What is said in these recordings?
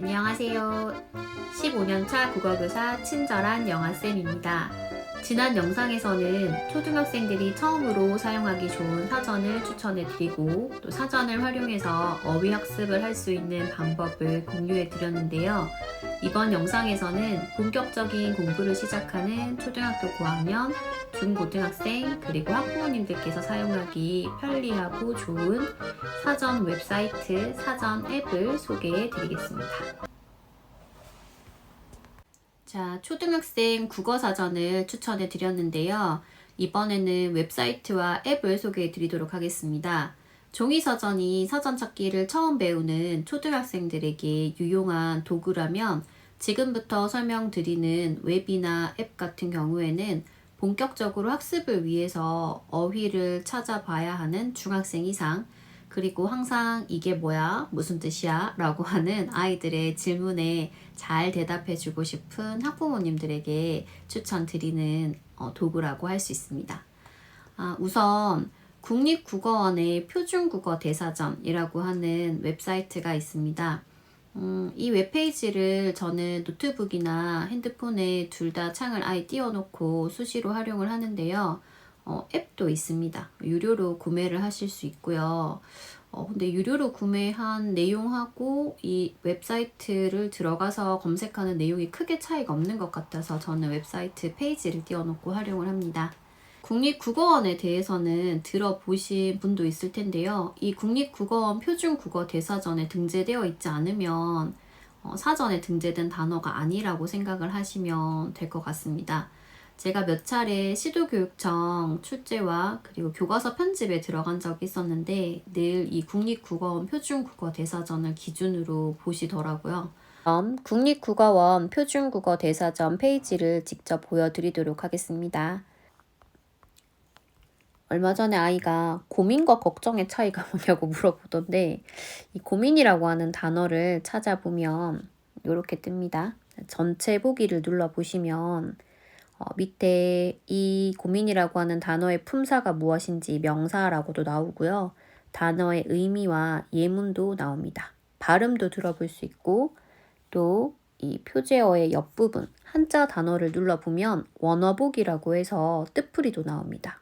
안녕하세요. 15년차 국어교사 친절한 영아쌤입니다. 지난 영상에서는 초등학생들이 처음으로 사용하기 좋은 사전을 추천해 드리고 또 사전을 활용해서 어휘 학습을 할 수 있는 방법을 공유해 드렸는데요. 이번 영상에서는 본격적인 공부를 시작하는 초등학교 고학년, 중고등학생, 그리고 학부모님들께서 사용하기 편리하고 좋은 사전 웹사이트, 사전 앱을 소개해 드리겠습니다. 자, 초등학생 국어 사전을 추천해 드렸는데요. 이번에는 웹사이트와 앱을 소개해 드리도록 하겠습니다. 종이 사전이 사전 찾기를 처음 배우는 초등학생들에게 유용한 도구라면 지금부터 설명드리는 웹이나 앱 같은 경우에는 본격적으로 학습을 위해서 어휘를 찾아봐야 하는 중학생 이상 그리고 항상 이게 뭐야? 무슨 뜻이야? 라고 하는 아이들의 질문에 잘 대답해 주고 싶은 학부모님들에게 추천드리는 어, 도구라고 할 수 있습니다. 아, 우선 국립국어원의 표준국어 대사전이라고 하는 웹사이트가 있습니다. 음, 이 웹페이지를 저는 노트북이나 핸드폰에 둘 다 창을 아예 띄워놓고 수시로 활용을 하는데요. 어, 앱도 있습니다. 유료로 구매를 하실 수 있고요. 어, 근데 유료로 구매한 내용하고 이 웹사이트를 들어가서 검색하는 내용이 크게 차이가 없는 것 같아서 저는 웹사이트 페이지를 띄워놓고 활용을 합니다. 국립국어원에 대해서는 들어보신 분도 있을 텐데요. 이 국립국어원 표준국어 대사전에 등재되어 있지 않으면 어, 사전에 등재된 단어가 아니라고 생각을 하시면 될 것 같습니다. 제가 몇 차례 시도교육청 출제와 그리고 교과서 편집에 들어간 적이 있었는데 늘 이 국립국어원 표준국어 대사전을 기준으로 보시더라고요. 그럼 국립국어원 표준국어 대사전 페이지를 직접 보여드리도록 하겠습니다. 얼마 전에 아이가 고민과 걱정의 차이가 뭐냐고 물어보던데 이 고민이라고 하는 단어를 찾아보면 이렇게 뜹니다. 전체 보기를 눌러보시면 어, 밑에 이 고민이라고 하는 단어의 품사가 무엇인지 명사라고도 나오고요. 단어의 의미와 예문도 나옵니다. 발음도 들어볼 수 있고 또 이 표제어의 옆부분 한자 단어를 눌러보면 원어복이라고 해서 뜻풀이도 나옵니다.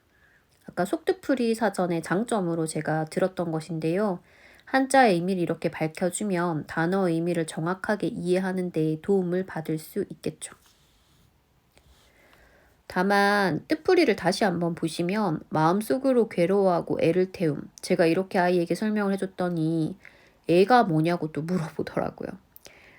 아까 속뜻풀이 사전의 장점으로 제가 들었던 것인데요. 한자의 의미를 이렇게 밝혀주면 단어의 의미를 정확하게 이해하는 데 도움을 받을 수 있겠죠. 다만 뜻풀이를 다시 한번 보시면 마음속으로 괴로워하고 애를 태움. 제가 이렇게 아이에게 설명을 해줬더니 애가 뭐냐고 또 물어보더라고요.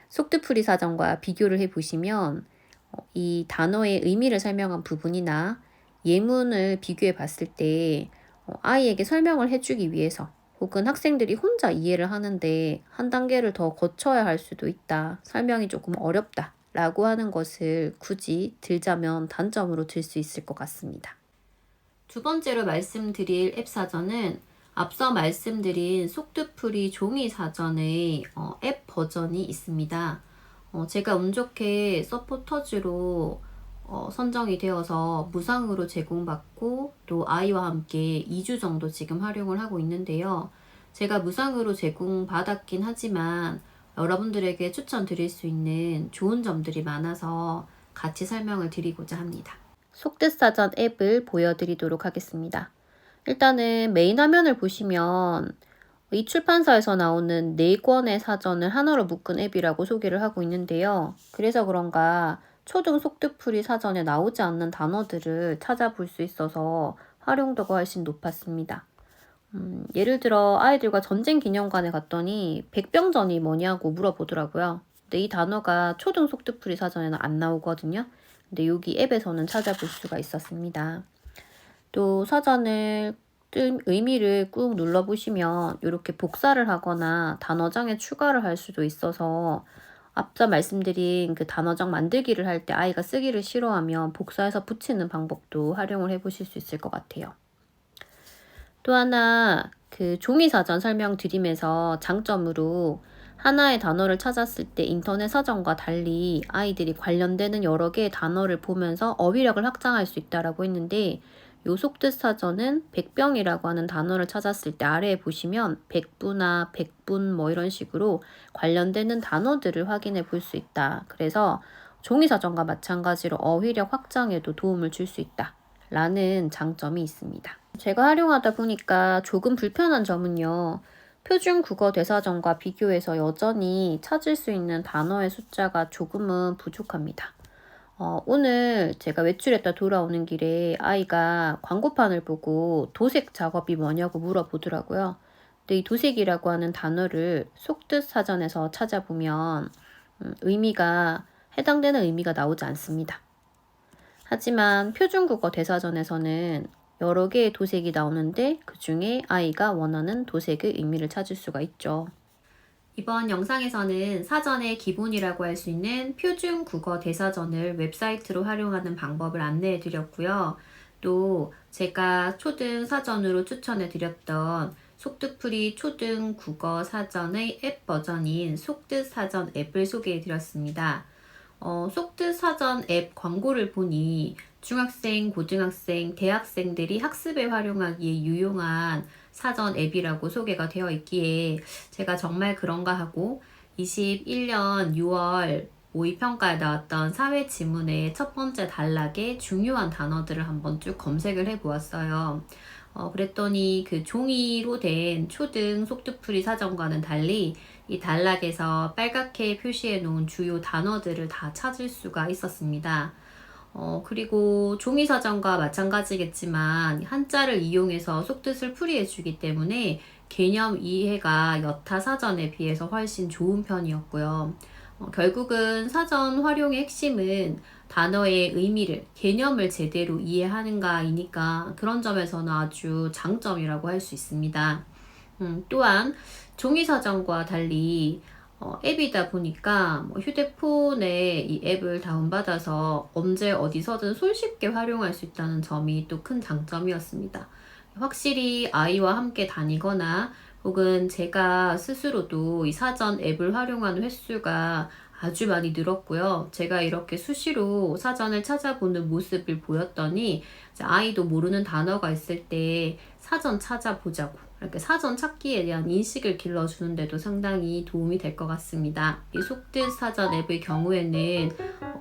속뜻풀이 사전과 비교를 해보시면 어, 이 단어의 의미를 설명한 부분이나 예문을 비교해 봤을 때 어, 아이에게 설명을 해주기 위해서 혹은 학생들이 혼자 이해를 하는데 한 단계를 더 거쳐야 할 수도 있다. 설명이 조금 어렵다. 라고 하는 것을 굳이 들자면 단점으로 들 수 있을 것 같습니다. 두 번째로 말씀드릴 앱 사전은 앞서 말씀드린 속뜻풀이 종이 사전의 어, 앱 버전이 있습니다. 어, 제가 운 좋게 서포터즈로 어, 선정이 되어서 무상으로 제공받고 또 아이와 함께 2주 정도 지금 활용을 하고 있는데요. 제가 무상으로 제공받았긴 하지만 여러분들에게 추천드릴 수 있는 좋은 점들이 많아서 같이 설명을 드리고자 합니다. 속뜻사전 앱을 보여드리도록 하겠습니다. 일단은 메인 화면을 보시면 이 출판사에서 나오는 네 권의 사전을 하나로 묶은 앱이라고 소개를 하고 있는데요. 그래서 그런가 초등 속뜻풀이 사전에 나오지 않는 단어들을 찾아볼 수 있어서 활용도가 훨씬 높았습니다. 음, 예를 들어 아이들과 전쟁 기념관에 갔더니 백병전이 뭐냐고 물어보더라고요. 근데 이 단어가 초등 속뜻풀이 사전에는 안 나오거든요. 근데 여기 앱에서는 찾아볼 수가 있었습니다. 또 사전을 뜬 의미를 꾹 눌러보시면 이렇게 복사를 하거나 단어장에 추가를 할 수도 있어서 앞서 말씀드린 그 단어장 만들기를 할 때 아이가 쓰기를 싫어하면 복사해서 붙이는 방법도 활용을 해보실 수 있을 것 같아요. 또 하나 그 종이 사전 설명드리면서 장점으로 하나의 단어를 찾았을 때 인터넷 사전과 달리 아이들이 관련되는 여러 개의 단어를 보면서 어휘력을 확장할 수 있다라고 했는데 요 속뜻 사전은 백병이라고 하는 단어를 찾았을 때 아래에 보시면 백부나 백분 뭐 이런 식으로 관련되는 단어들을 확인해 볼 수 있다. 그래서 종이 사전과 마찬가지로 어휘력 확장에도 도움을 줄 수 있다. 라는 장점이 있습니다. 제가 활용하다 보니까 조금 불편한 점은요. 표준 국어 대사전과 비교해서 여전히 찾을 수 있는 단어의 숫자가 조금은 부족합니다. 어, 오늘 제가 외출했다 돌아오는 길에 아이가 광고판을 보고 도색 작업이 뭐냐고 물어보더라고요. 근데 이 도색이라고 하는 단어를 속뜻 사전에서 찾아보면 음, 의미가 해당되는 의미가 나오지 않습니다. 하지만 표준국어 대사전에서는 여러 개의 도색이 나오는데 그 중에 아이가 원하는 도색의 의미를 찾을 수가 있죠. 이번 영상에서는 사전의 기본이라고 할 수 있는 표준 국어 대사전을 웹사이트로 활용하는 방법을 안내해 드렸고요. 또 제가 초등 사전으로 추천해 드렸던 속뜻풀이 초등 국어 사전의 앱 버전인 속뜻 사전 앱을 소개해 드렸습니다. 어, 속뜻 사전 앱 광고를 보니 중학생, 고등학생, 대학생들이 학습에 활용하기에 유용한 사전 앱이라고 소개가 되어 있기에 제가 정말 그런가 하고 21년 6월 모의평가에 나왔던 사회 지문의 첫 번째 단락에 중요한 단어들을 한번 쭉 검색을 해 보았어요. 어, 그랬더니 그 종이로 된 초등 속뜻풀이 사전과는 달리 이 단락에서 빨갛게 표시해 놓은 주요 단어들을 다 찾을 수가 있었습니다. 어, 그리고 종이 사전과 마찬가지겠지만 한자를 이용해서 속뜻을 풀이해 주기 때문에 개념 이해가 여타 사전에 비해서 훨씬 좋은 편이었고요. 어, 결국은 사전 활용의 핵심은 단어의 의미를, 개념을 제대로 이해하는가이니까 그런 점에서는 아주 장점이라고 할 수 있습니다. 음, 또한 종이사전과 달리 어, 앱이다 보니까 뭐 휴대폰에 이 앱을 다운받아서 언제 어디서든 손쉽게 활용할 수 있다는 점이 또 큰 장점이었습니다. 확실히 아이와 함께 다니거나 혹은 제가 스스로도 이 사전 앱을 활용하는 횟수가 아주 많이 늘었고요. 제가 이렇게 수시로 사전을 찾아보는 모습을 보였더니 아이도 모르는 단어가 있을 때 사전 찾아보자고 이렇게 사전 찾기에 대한 인식을 길러주는데도 상당히 도움이 될 것 같습니다. 이 속뜻 사전 앱의 경우에는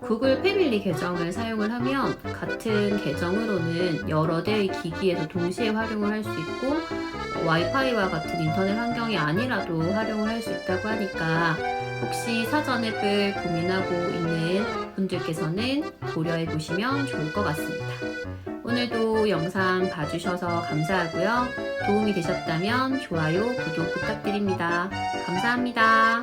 구글 패밀리 계정을 사용을 하면 같은 계정으로는 여러 대의 기기에서 동시에 활용을 할 수 있고 와이파이와 같은 인터넷 환경이 아니라도 활용을 할 수 있다고 하니까 혹시 사전 앱을 고민하고 있는 분들께서는 고려해 보시면 좋을 것 같습니다. 오늘도 영상 봐주셔서 감사하고요. 도움이 되셨다면 좋아요, 구독 부탁드립니다. 감사합니다.